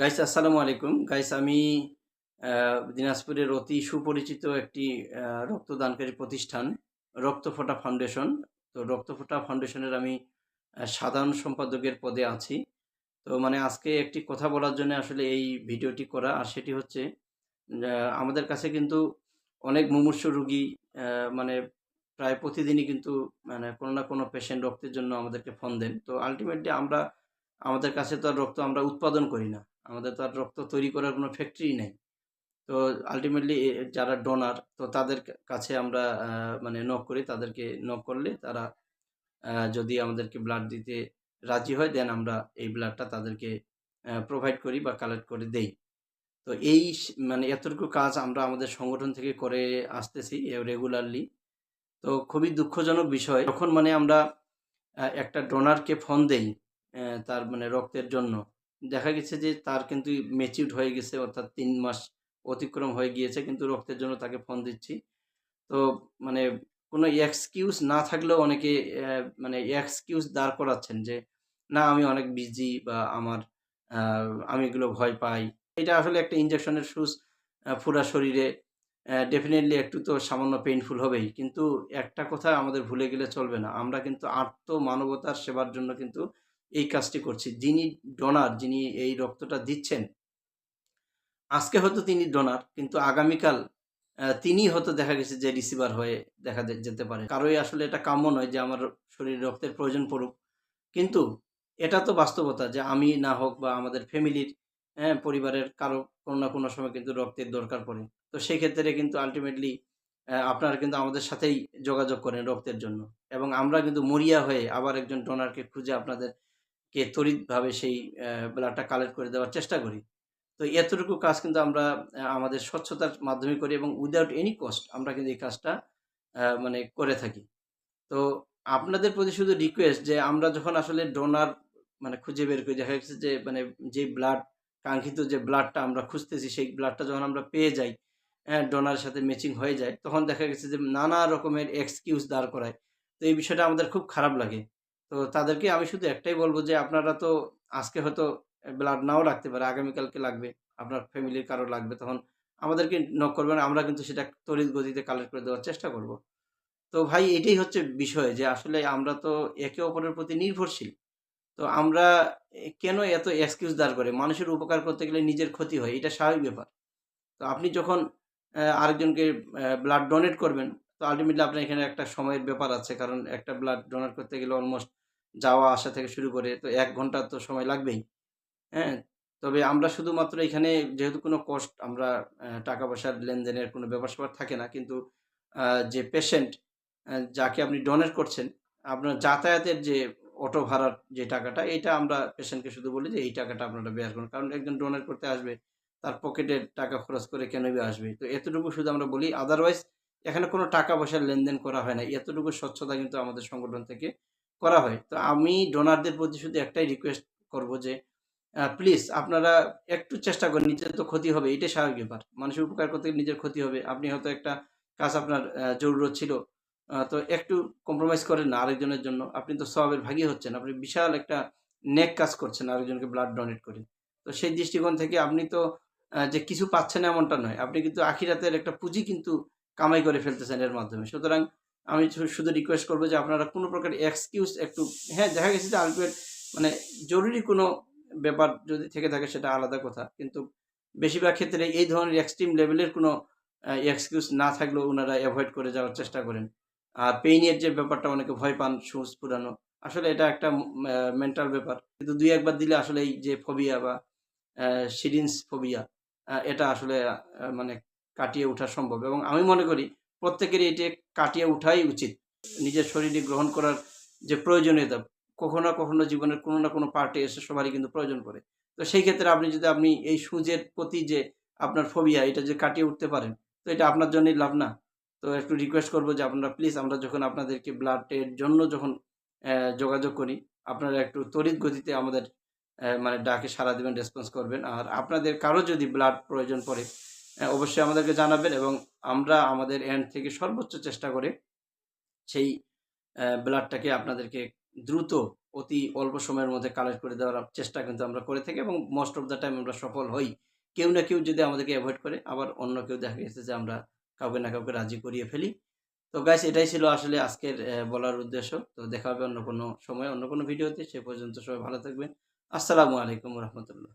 Guys আসসালামু আলাইকুম। Guys আমি দিনাজপুরের অতি সুপরিচিত একটি রক্তদানকারী প্রতিষ্ঠান, রক্তফোঁটা ফাউন্ডেশন। তো রক্তফোঁটা ফাউন্ডেশনের আমি সাধারণ সম্পাদকের পদে আছি। তো মানে আজকে একটি কথা বলার জন্য আসলে এই ভিডিওটি করা, আর সেটি হচ্ছে আমাদের কাছে কিন্তু অনেক মুমূর্ষ রুগী মানে প্রায় প্রতিদিনই কিন্তু মানে কোনো না কোনো পেশেন্ট রক্তের জন্য আমাদেরকে ফোন দেন। তো আলটিমেটলি আমরা, আমাদের কাছে তো আর রক্ত আমরা উৎপাদন করি না। আমাদের তো আর রক্ত তৈরি করার কোনো ফ্যাক্টরি নেই। তো আলটিমেটলি যারা ডোনার তো তাদের কাছে আমরা মানে নক করি, তাদেরকে নক করলে তারা যদি আমাদেরকে ব্লাড দিতে রাজি হয় দেন আমরা এই ব্লাডটা তাদেরকে প্রোভাইড করি বা কালেক্ট করে দেই। তো এই মানে এতটুকু কাজ আমরা আমাদের সংগঠন থেকে করে আসতেছি রেগুলারলি তো খুবই দুঃখজনক বিষয়। যখন মানে আমরা একটা ডোনারকে ফোন দেই তার মানে রক্তের জন্য দেখা গেছে যে তার কিন্তু মেচিউড হয়ে গেছে, অর্থাৎ তিন মাস অতিক্রম হয়ে গিয়েছে কিন্তু রক্তের জন্য তাকে ফোন দিচ্ছি। তো মানে কোনো এক্সকিউজ না থাকলেও অনেকে মানে এক্সকিউজ দাঁড় করাচ্ছেন যে, না, আমি অনেক বিজি বা আমার আমি এগুলো ভয় পাই। এটা আসলে একটা ইনজেকশনের সুস পুরা শরীরে ডেফিনেটলি একটু তো সামান্য পেইনফুল হবেই। কিন্তু একটা কথা আমাদের ভুলে গেলে চলবে না। আমরা কিন্তু আত্ম মানবতার সেবার জন্য কিন্তু এই কাজটি করছি। যিনি ডোনার যিনি এই রক্তটা দিচ্ছেন, আজকে হয়তো তিনি ডোনার কিন্তু আগামীকাল তিনি হয়তো দেখা গেছে যে রিসিভার হয়ে দেখা যেতে পারে। কারোই আসলে এটা কাম্য নয় যে আমার শরীরে রক্তের প্রয়োজন পড়ুক। কিন্তু এটা তো বাস্তবতা যে আমি না হোক বা আমাদের ফ্যামিলির হ্যাঁ পরিবারের কারও কোনো না কোনো সময় কিন্তু রক্তের দরকার পড়ে। তো সেই ক্ষেত্রে কিন্তু আলটিমেটলি আপনারা কিন্তু আমাদের সাথেই যোগাযোগ করেন রক্তের জন্য। এবং আমরা কিন্তু মরিয়া হয়ে আবার একজন ডোনারকে খুঁজে আপনাদেরকে তড়িৎভাবে সেই ব্লাডটা কালেক্ট করে দেওয়ার চেষ্টা করি। তো এতটুকু কাজ কিন্তু আমরা আমাদের স্বচ্ছতার মাধ্যমে করি এবং উইদাউট এনি কস্ট আমরা কিন্তু এই কাজটা মানে করে থাকি। তো আপনাদের প্রতি শুধু রিকোয়েস্ট যে আমরা যখন আসলে ডোনার মানে খুঁজে বের করি, দেখা যাচ্ছে যে মানে যে ব্লাড কাঙ্ক্ষিত যে ব্লাডটা আমরা খুঁজতেছি, সেই ব্লাডটা যখন আমরা পেয়ে যাই হ্যাঁ ডোনারের সাথে ম্যাচিং হয়ে যায়, তখন দেখা গেছে যে নানা রকমের এক্সকিউজ দাঁড় করায়। তো এই বিষয়টা আমাদের খুব খারাপ লাগে। তো তাদেরকে আমি শুধু একটাই বলব যে, আপনারা তো আজকে হয়তো ব্লাড নাও রাখতে পারে, আগামীকালকে লাগবে, আপনার ফ্যামিলির কারও লাগবে, তখন আমাদেরকে নক করবেন, আমরা কিন্তু সেটা তড়িৎ গতিতে কালেক্ট করে দেওয়ার চেষ্টা করব। তো ভাই, এটাই হচ্ছে বিষয় যে, আসলে আমরা তো একে অপরের প্রতি নির্ভরশীল। তো আমরা কেন এত এক্সকিউজ দাঁড় করে? মানুষের উপকার করতে গেলে নিজের ক্ষতি হয়, এটা স্বাভাবিক ব্যাপার। তো আপনি যখন আরেকজনকে ব্লাড ডোনেট করবেন, তো আলটিমেটলি আপনার এখানে একটা সময়ের ব্যাপার আছে, কারণ একটা ব্লাড ডোনেট করতে গেলে অলমোস্ট যাওয়া, আসা থেকে শুরু করে তো এক ঘণ্টা তো সময় লাগবেই। হ্যাঁ? তবে আমরা শুধুমাত্র এখানে যেহেতু কোনো কস্ট আমরা টাকা পয়সার লেনদেনের কোনো ব্যাপার থাকে না। কিন্তু যে পেশেন্ট যাকে আপনি ডোনেট করছেন, আপনার যাতায়াতের যে অটো ভাড়ার যে টাকাটা, এইটা আমরা পেশেন্টকে শুধু বলি যে এই টাকাটা আপনারা বের করুন। কারণ একজন ডোনেট করতে আসবে, তার পকেটের টাকা খরচ করে কেন আসবে? তো এতটুকু শুধু আমরা বলি আদারওয়াইজ এখানে কোনো টাকা পয়সার লেনদেন করা হয় না। এতটুকু স্বচ্ছতা কিন্তু আমাদের সংগঠন থেকে করা হয়। তো আমি ডোনারদের প্রতি শুধু একটাই রিকোয়েস্ট করব যে প্লিজ আপনারা একটু চেষ্টা করেন, নিজের তো ক্ষতি হবে, এটাই স্বাভাবিক ব্যাপার। মানুষের উপকার করতে নিজের ক্ষতি হবে। আপনি হয়তো একটা কাজ আপনার জরুরত ছিল তো একটু কম্প্রোমাইজ করেন না আরেকজনের জন্য। আপনি তো সবের ভাগই হচ্ছেন, আপনি বিশাল একটা নেক কাজ করছেন আরেকজনকে ব্লাড ডোনেট করে। তো সেই দৃষ্টিকোণ থেকে আপনি তো যে কিছু পাচ্ছেন এমনটা নয়, আপনি কিন্তু আখিরাতের একটা পুঁজি কিন্তু কামাই করে ফেলতেছেন এর মাধ্যমে। সুতরাং আমি শুধু রিকোয়েস্ট করব যে আপনারা কোনো প্রকার এক্সকিউজ একটু হ্যাঁ দেখা গেছে যে আলটিমেট মানে জরুরি কোনো ব্যাপার যদি থেকে থাকে সেটা আলাদা কথা। কিন্তু বেশিরভাগ ক্ষেত্রে এই ধরনের এক্সট্রিম লেভেলের কোনো এক্সকিউজ না থাকলেও ওনারা অ্যাভয়েড করে যাওয়ার চেষ্টা করেন। আর পেইনের যে ব্যাপারটা অনেকে ভয় পান সুচ পুরানো, আসলে এটা একটা মেন্টাল ব্যাপার। কিন্তু দুই একবার দিলে আসলে এই যে ফোবিয়া বা সিরিঞ্জ ফোবিয়া এটা আসলে মানে কাটিয়ে ওঠা সম্ভব। এবং আমি মনে করি প্রত্যেকেরই এটি কাটিয়ে ওঠাই উচিত। নিজের শরীরে গ্রহণ করার যে প্রয়োজনীয়তা, কখনো না কখনো জীবনের কোনো না কোনো পার্টে এসে সবারই কিন্তু প্রয়োজন পড়ে। তো সেই ক্ষেত্রে আপনি যদি, আপনি এই সুজের প্রতি যে আপনার ফোবিয়া এটা যে কাটিয়ে উঠতে পারেন, তো এটা আপনার জন্যই লাভ না। তো একটু রিকোয়েস্ট করব যে আপনারা প্লিজ আমরা যখন আপনাদেরকে ব্লাডের জন্য যখন যোগাযোগ করি, আপনারা একটু তড়িৎ গতিতে আমাদের মানে ডাকে সারা দেবেন রেসপন্স করবেন। আর আপনাদের কারও যদি ব্লাড প্রয়োজন পড়ে অবশ্যই আমাদেরকে জানাবেন এবং আমরা আমাদের এন্ড থেকে সর্বোচ্চ চেষ্টা করে সেই ব্লাডটাকে আপনাদেরকে দ্রুত অতি অল্প সময়ের মধ্যে কালেক্ট করে দেওয়ার চেষ্টা কিন্তু আমরা করে থাকি এবং মোস্ট অফ দ্য টাইম আমরা সফল হই। কেউ না কেউ যদি আমাদেরকে অ্যাভয়েড করে, আবার অন্য কেউ দেখা গেছে যে আমরা কাউকে না কাউকে রাজি করিয়ে ফেলি। তো গাইস এটাই ছিল আসলে আজকের বলার উদ্দেশ্য। তো দেখা হবে অন্য কোনো সময়, অন্য কোনো ভিডিওতে সে পর্যন্ত সবাই ভালো থাকবেন। আসসালামু আলাইকুম রহমতুল্লাহ।